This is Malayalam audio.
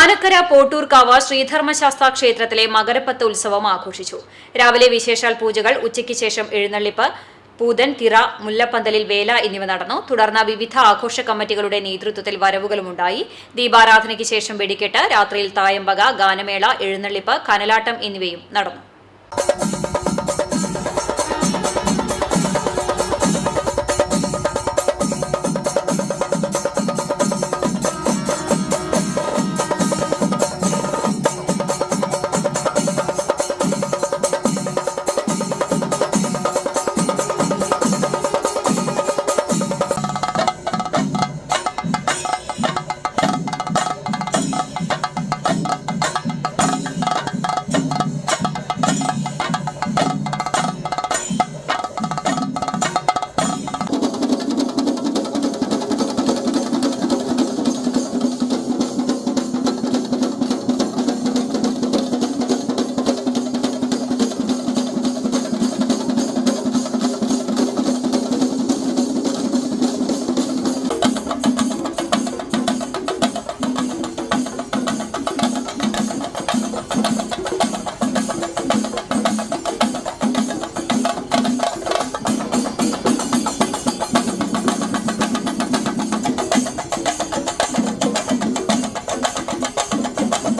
ആനക്കര പോട്ടൂർക്കാവ് ശ്രീധർമ്മശാസ്ത്ര ക്ഷേത്രത്തിലെ മകരപ്പത്ത് ഉത്സവം ആഘോഷിച്ചു. രാവിലെ വിശേഷാൽ പൂജകൾ ഉച്ചയ്ക്ക് ശേഷം എഴുന്നള്ളിപ്പ് പൂതൻ തിറ മുല്ലപ്പന്തലിൽ വേല എന്നിവ നടന്നു. തുടർന്ന് വിവിധ ആഘോഷ കമ്മിറ്റികളുടെ നേതൃത്വത്തിൽ വരവുകളുമുണ്ടായി. ദീപാരാധനയ്ക്ക് ശേഷം വെടിക്കെട്ട് രാത്രിയിൽ തായമ്പക ഗാനമേള എഴുന്നള്ളിപ്പ് കനലാട്ടം എന്നിവയും നടന്നു.